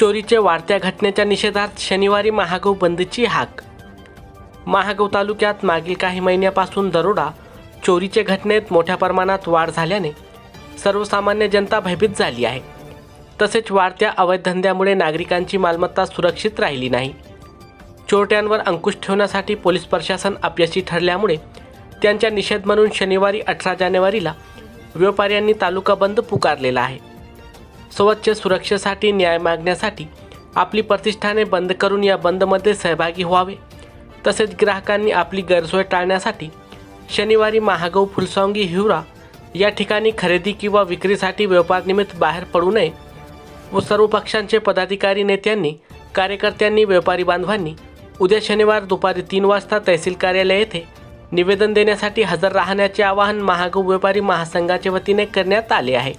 चोरीच्या वाढत्या घटनेच्या निषेधात शनिवारी महागाव बंदची हाक. महागौ तालुक्यात मागील काही महिन्यापासून दरोडा चोरीच्या घटनेत मोठ्या प्रमाणात वाढ झाल्याने सर्वसामान्य जनता भयभीत झाली आहे. तसेच वाढत्या अवैध धंद्यामुळे नागरिकांची मालमत्ता सुरक्षित राहिली नाही. चोरट्यांवर अंकुश ठेवण्यासाठी पोलीस प्रशासन अपयशी ठरल्यामुळे त्यांच्या निषेध म्हणून शनिवारी अठरा जानेवारीला व्यापाऱ्यांनी तालुका बंद पुकारलेला आहे. स्वच्छ सुरक्षेसाठी न्याय मागण्यासाठी आपली प्रतिष्ठाने बंद करून या बंदमध्ये सहभागी व्हावे. तसेच ग्राहकांनी आपली गैरसोय टाळण्यासाठी शनिवारी महागौ फुलसॉंगी हिवरा या ठिकाणी खरेदी किंवा विक्रीसाठी व्यापारनिमित्त बाहेर पडू नये व सर्व पक्षांचे पदाधिकारी नेत्यांनी कार्यकर्त्यांनी व्यापारी बांधवांनी उद्या शनिवार दुपारी तीन वाजता तहसील कार्यालय येथे निवेदन देण्यासाठी हजर राहण्याचे आवाहन महागौ व्यापारी महासंघाच्या वतीने करण्यात आले आहे.